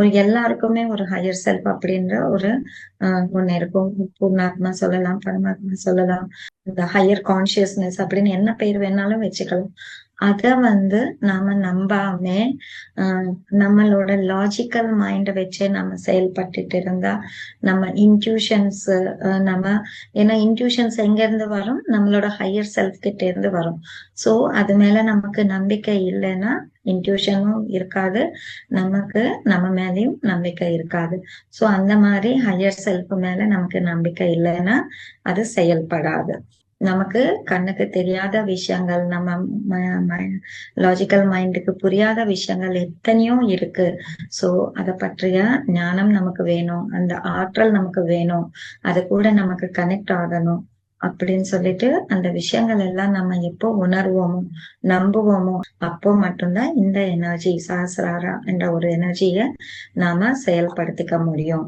ஒரு எல்லாருக்குமே ஒரு ஹையர் செல்ஃப் அப்படின்ற ஒரு ஒண்ணு இருக்கும். பூர்ணாத்மா சொல்லலாம் பரமாத்மா சொல்லலாம். இந்த ஹையர் கான்சியஸ்னஸ் அப்படின்னு என்ன பேர் வேணாலும் வச்சுக்கலாம். அத வந்து நாம நம்பாம நம்மளோட லாஜிக்கல் மைண்ட வச்சு நம்ம செயல்பட்டுட்டு இருந்தா நம்ம இன்ட்யூஷன்ஸ் நம்ம ஏன்னா இன்ட்யூஷன்ஸ் எங்க இருந்து வரும்? நம்மளோட ஹையர் செல்ஃப் கிட்ட இருந்து வரும். சோ அது மேல நமக்கு நம்பிக்கை இல்லைன்னா இன்ட்யூஷனும் இருக்காது. நமக்கு நம்ம மேலேயும் நம்பிக்கை இருக்காது. ஸோ அந்த மாதிரி ஹையர் செல்ஃப் மேல நமக்கு நம்பிக்கை இல்லைன்னா அது செயல்படாது. நமக்கு கண்ணுக்கு தெரியாத விஷயங்கள் நம்ம லாஜிக்கல் மைண்டுக்கு புரியாத விஷயங்கள் எத்தனையோ இருக்கு. சோ அதை பற்றிய ஞானம் நமக்கு வேணும். அந்த ஆற்றல் நமக்கு வேணும். அது கூட நமக்கு கனெக்ட் ஆகணும். அப்படின்னு சொல்லிட்டு அந்த விஷயங்கள் எல்லாம் நம்ம எப்போ உணர்வோமோ நம்புவோமோ அப்போ மட்டும்தான் இந்த எனர்ஜி சஹசிராரா என்ற ஒரு எனர்ஜியை நாம செயல்படுத்திக்க முடியும்.